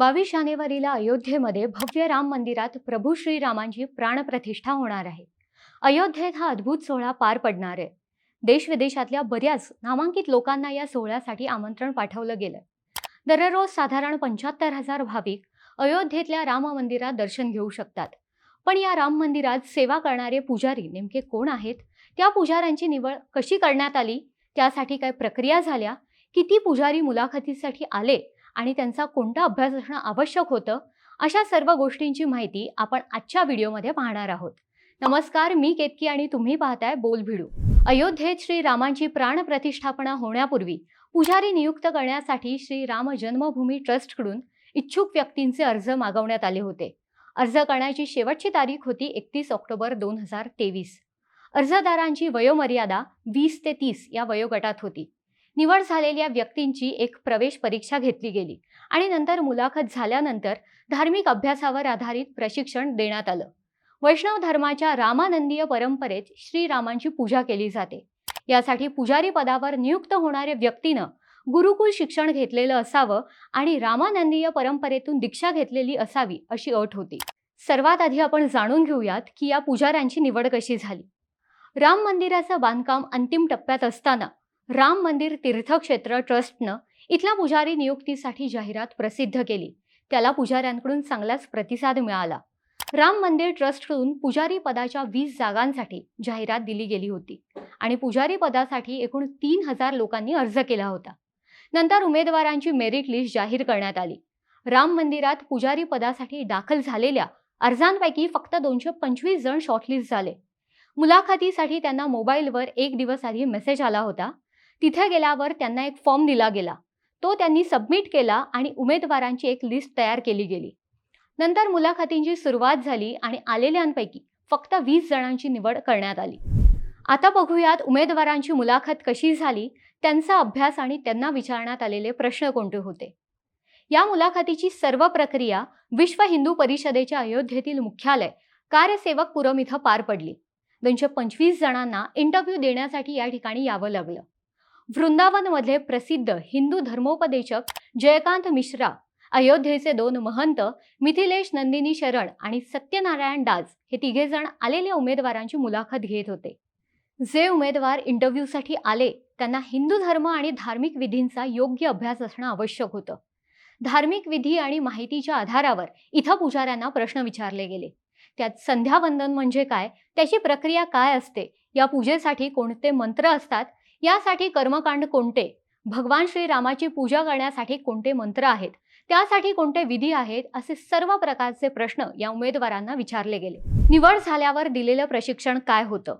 बावीस जानेवारीला अयोध्येमध्ये भव्य राम मंदिरात प्रभू श्रीरामांची प्राणप्रतिष्ठा होणार आहे. अयोध्येत हा अद्भुत सोहळा पार पडणार आहे. देश विदेशातल्या बऱ्याच नामांकित लोकांना या सोहळ्यासाठी आमंत्रण पाठवलं गेलं दररोज साधारण पंच्याहत्तर हजार भाविक अयोध्येतल्या राम मंदिरात दर्शन घेऊ शकतात. पण या राम मंदिरात सेवा करणारे पुजारी नेमके कोण आहेत? त्या पुजाऱ्यांची निवड कशी करण्यात आली? त्यासाठी काय प्रक्रिया झाल्या? किती पुजारी मुलाखतीसाठी आले? आणि त्यांचा कोणता अभ्यास असणं आवश्यक होतं अशा सर्व गोष्टींची माहिती आपण आजच्या व्हिडिओमध्ये पाहणार आहोत. नमस्कार मी केतकी आणि तुम्ही पाहताय बोल भिडू. अयोध्येत श्री रामांची प्राण प्रतिष्ठापना होण्यापूर्वी पुजारी नियुक्त करण्यासाठी श्री राम जन्मभूमी ट्रस्टकडून इच्छुक व्यक्तींचे अर्ज मागवण्यात आले होते. अर्ज करण्याची शेवटची तारीख होती एकतीस ऑक्टोबर दोन हजार तेवीस. अर्जदारांची वयोमर्यादा वीस ते तीस या वयोगटात होती. निवड झालेल्या व्यक्तींची एक प्रवेश परीक्षा घेतली गेली आणि नंतर मुलाखत झाल्यानंतर धार्मिक अभ्यासावर आधारित प्रशिक्षण देण्यात आलं. वैष्णव धर्माच्या रामानंदीय परंपरेत श्रीरामांची पूजा केली जाते. यासाठी पुजारी पदावर नियुक्त होणाऱ्या व्यक्तीनं गुरुकुल शिक्षण घेतलेलं असावं आणि रामानंदीय परंपरेतून दीक्षा घेतलेली असावी अशी अट होती. सर्वात आधी आपण जाणून घेऊयात की या पुजाऱ्यांची निवड कशी झाली. राम मंदिराचं बांधकाम अंतिम टप्प्यात असताना राम मंदिर तीर्थक्षेत्र ट्रस्टनं इथल्या पुजारी नियुक्तीसाठी जाहिरात प्रसिद्ध केली. त्याला पुजाऱ्यांकडून चांगलाच प्रतिसाद मिळाला. राम मंदिर ट्रस्टकडून पुजारी पदाच्या वीस जागांसाठी जाहिरात दिली गेली होती आणि पुजारी पदासाठी एकूण तीन हजार लोकांनी अर्ज केला होता. नंतर उमेदवारांची मेरिट लिस्ट जाहीर करण्यात आली. राम मंदिरात पुजारी पदासाठी दाखल झालेल्या अर्जांपैकी फक्त दोनशे पंचवीस जण शॉर्टलिस्ट झाले. मुलाखतीसाठी त्यांना मोबाईलवर एक दिवस आधी मेसेज आला होता. तिथे गेल्यावर त्यांना एक फॉर्म दिला गेला. तो त्यांनी सबमिट केला आणि उमेदवारांची एक लिस्ट तयार केली गेली. नंतर मुलाखतींची सुरुवात झाली आणि आलेल्यांपैकी फक्त वीस जणांची निवड करण्यात आली. आता बघूयात उमेदवारांची मुलाखत कशी झाली त्यांचा अभ्यास आणि त्यांना विचारण्यात आलेले प्रश्न कोणते होते? या मुलाखतीची सर्व प्रक्रिया विश्व हिंदू परिषदेच्या अयोध्येतील मुख्यालय कार्यसेवक पुरम इथं पार पडली. दोनशे पंचवीस जणांना इंटरव्ह्यू देण्यासाठी या ठिकाणी यावं लागलं. वृंदावनमधले प्रसिद्ध हिंदू धर्मोपदेशक जयकांत मिश्रा अयोध्येचे दोन महंत मिथिलेश नंदिनी शरण आणि सत्यनारायण दास हे तिघे जण आलेल्या उमेदवारांची मुलाखत घेत होते. जे उमेदवार इंटरव्ह्यूसाठी आले त्यांना हिंदू धर्म आणि धार्मिक विधींचा योग्य अभ्यास असणं आवश्यक होतं. धार्मिक विधी आणि माहितीच्या आधारावर इथं पुजाऱ्यांना प्रश्न विचारले गेले. त्यात संध्यावंदन म्हणजे काय? त्याची प्रक्रिया काय असते? या पूजेसाठी कोणते मंत्र असतात? यासाठी कर्मकांड कोणते? भगवान श्रीरामाची पूजा करण्यासाठी कोणते मंत्र आहेत? त्यासाठी कोणते विधी आहेत? असे सर्व प्रकारचे प्रश्न या उमेदवारांना विचारले गेले. निवड झाल्यावर दिलेलं प्रशिक्षण काय होतं?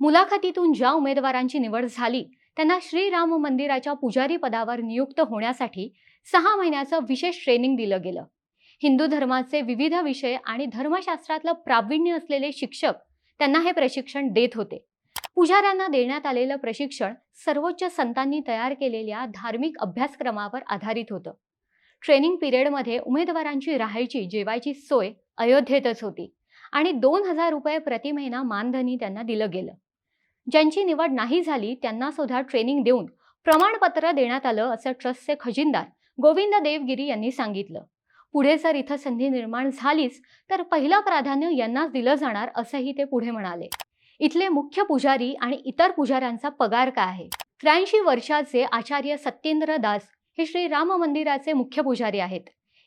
मुलाखतीतून ज्या उमेदवारांची निवड झाली त्यांना श्रीराम मंदिराच्या पुजारी पदावर नियुक्त होण्यासाठी सहा महिन्याचं विशेष ट्रेनिंग दिलं गेलं. हिंदू धर्माचे विविध विषय आणि धर्मशास्त्रातलं प्रावीण्य असलेले शिक्षक त्यांना हे प्रशिक्षण देत होते. पुजाऱ्यांना देण्यात आलेलं प्रशिक्षण सर्वोच्च संतांनी तयार केलेल्या धार्मिक अभ्यासक्रमावर आधारित होतं. ट्रेनिंग पिरियडमध्ये उमेदवारांची राहायची जेवायची सोय अयोध्येतच होती आणि दोन हजार रुपये प्रति महिना मानधनी त्यांना दिलं गेलं. ज्यांची निवड नाही झाली त्यांना सुद्धा ट्रेनिंग देऊन प्रमाणपत्र देण्यात आलं असं ट्रस्टचे खजिनदार गोविंद देवगिरी यांनी सांगितलं. पुढे जर इथं संधी निर्माण झालीच तर पहिलं प्राधान्य यांनाच दिलं जाणार असंही ते पुढे म्हणाले. इथले मुख्य पुजारी आणि इतर पुजाऱ्यांचा पगार काय आहे? त्र्याऐंशी वर्षाचे आचार्य सत्येंद्र दास हे श्री राम मंदिराचे मुख्य पुजारी आहेत.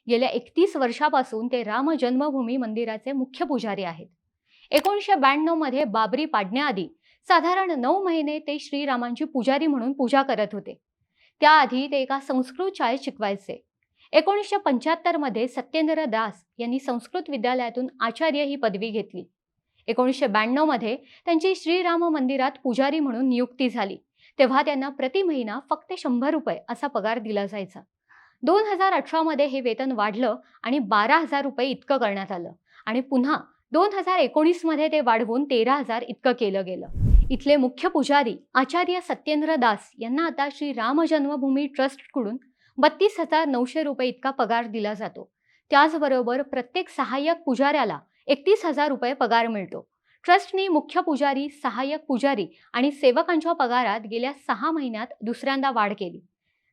गेल्या एकतीस वर्षापासून ते राम जन्मभूमी मंदिराचे मुख्य पुजारी आहेत. एकोणीसशे ब्याण्णवमध्ये बाबरी पाडण्याआधी साधारण नऊ महिने ते श्रीरामांची पुजारी म्हणून पूजा करत होते. त्याआधी ते एका संस्कृत शाळेत शिकवायचे. एकोणीसशे पंच्याहत्तरमध्ये सत्येंद्र दास यांनी संस्कृत विद्यालयातून आचार्य ही पदवी घेतली. एकोणीसशे ब्याण्णवमध्ये त्यांची श्रीराम मंदिरात पुजारी म्हणून नियुक्ती झाली. तेव्हा त्यांना प्रति महिना फक्त शंभर रुपये असा पगार दिला जायचा. दोन हजार अठरामध्ये हे वेतन वाढलं आणि बारा हजार रुपये इतकं करण्यात आलं. आणि पुन्हा दोन हजार एकोणीसमध्ये ते वाढवून तेरा हजार इतकं केलं गेलं. इथले मुख्य पुजारी आचार्य सत्येंद्र दास यांना आता श्री राम जन्मभूमी ट्रस्टकडून बत्तीस हजार नऊशे रुपये इतका पगार दिला जातो. त्याचबरोबर प्रत्येक सहाय्यक पुजाऱ्याला एकतीस हजार रुपये पगार मिळतो. ट्रस्टने मुख्य पुजारी सहाय्यक पुजारी आणि सेवकांच्या पगारात गेल्या सहा महिन्यात दुसऱ्यांदा वाढ केली.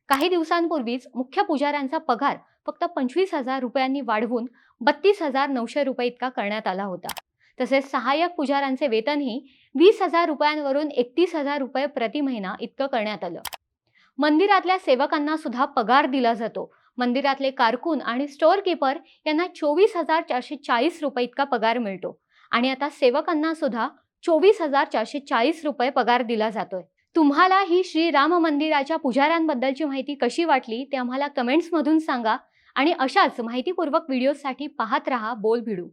काही दिवसांपूर्वीच मुख्य पुजाऱ्यांचा पगार फक्त पंचवीस हजार रुपयांनी वाढवून बत्तीस हजार नऊशे रुपये इतका करण्यात आला होता. तसेच सहाय्यक पुजाऱ्यांचे वेतनही वीस हजार रुपयांवरून एकतीस हजार रुपये प्रति महिना इतकं करण्यात आलं. मंदिरातल्या सेवकांना सुद्धा पगार दिला जातो. मंदिरातले कारकून आणि स्टोअरकीपर यांना चोवीस हजार चारशे चाळीस रुपये इतका पगार मिळतो. आणि आता सेवकांना सुद्धा चोवीस हजार चारशे चाळीस रुपये पगार दिला जातोय. तुम्हाला ही श्री राम मंदिराच्या पुजाऱ्यांबद्दलची माहिती कशी वाटली ते आम्हाला कमेंट्समधून सांगा आणि अशाच माहितीपूर्वक व्हिडिओसाठी पाहत रहा बोल भिडू